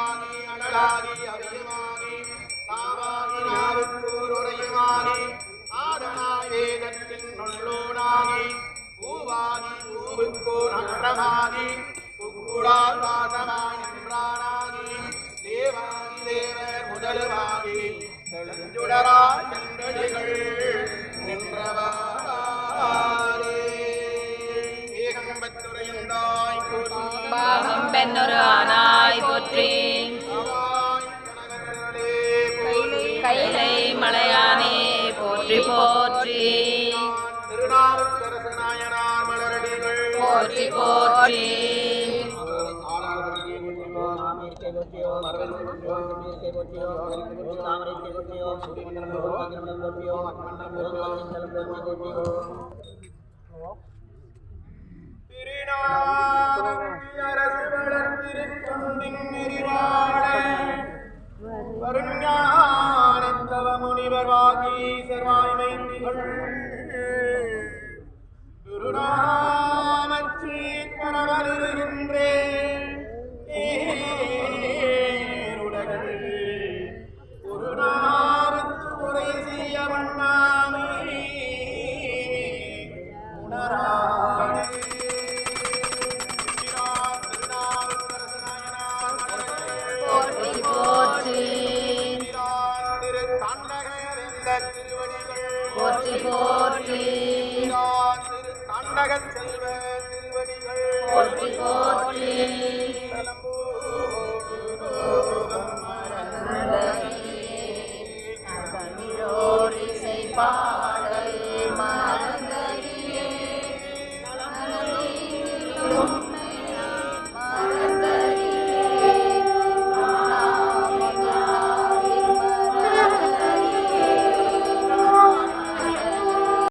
அழகாகி அழகாகி அவியமாகி நாவாகி நாவுக்கூர் உரையுமாகி ஆதனாய் வேதத்தின் நுள்ளோனாகி பூவாகி பூவுக்கோர் அன்றமாகி புக்குடால் வாசமாய் நின்றானாகி தேவாகி தேவர் செழுஞ்சுடரா சென்றடிகள் நின்றவாரே பாகம் பெண்ணொரு ஆனா. கனகத்திரளே போற்றி கைலை மலையானே போற்றி போற்றி. போற்றி போற்றி. நெறிவாழ வருஞானத்தவ முனிவர் வாகீசர் வாய்மை திகழ் கண்டக செல்வ திருவடிகள் போற்றி போற்றி தமிழோர் இசைப்பா